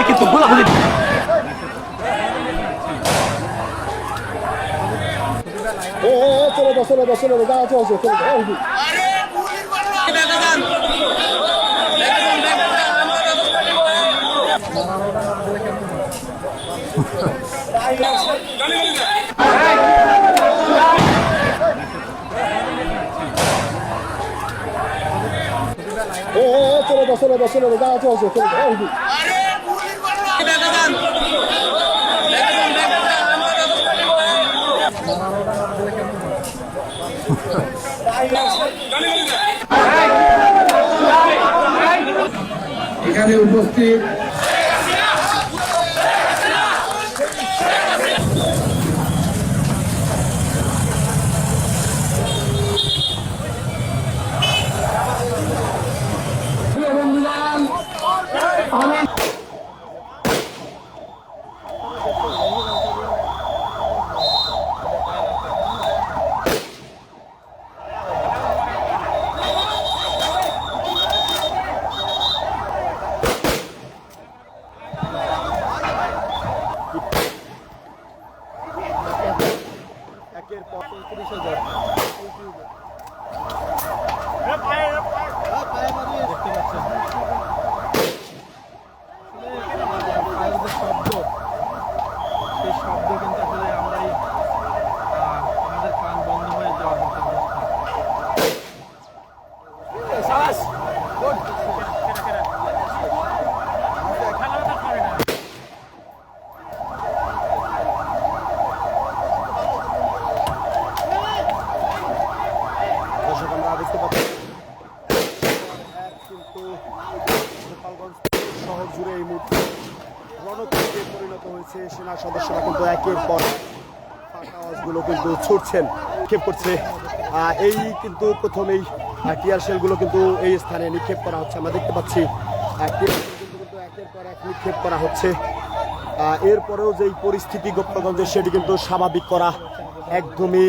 তাই কিন্তু গোলাগুলি ও চলে দাও চলে দাও চলে দাও যাওয়া চলছে চলে দাও ও চলে দাও চলে দাও চলে দাও যাওয়া চলছে চলে দাও এখানে উপস্থিত শব্দ কিন্তু গোপালগঞ্জ শহর জুড়ে এই মুহূর্তে রণক্ষেত্রে পরিণত হয়েছে সেনা সদস্যরা কিন্তু একের পর আওয়াজগুলো কিন্তু ছুটছেন, নিক্ষেপ করছে। এই কিন্তু প্রথমেই টিয়ার শেলগুলো কিন্তু এই স্থানে নিক্ষেপ করা হচ্ছে। আমরা দেখতে পাচ্ছি কিন্তু একের পর এক নিক্ষেপ করা হচ্ছে। এরপরেও যেই পরিস্থিতি গোপালগঞ্জের সেটি কিন্তু স্বাভাবিক করা একদমই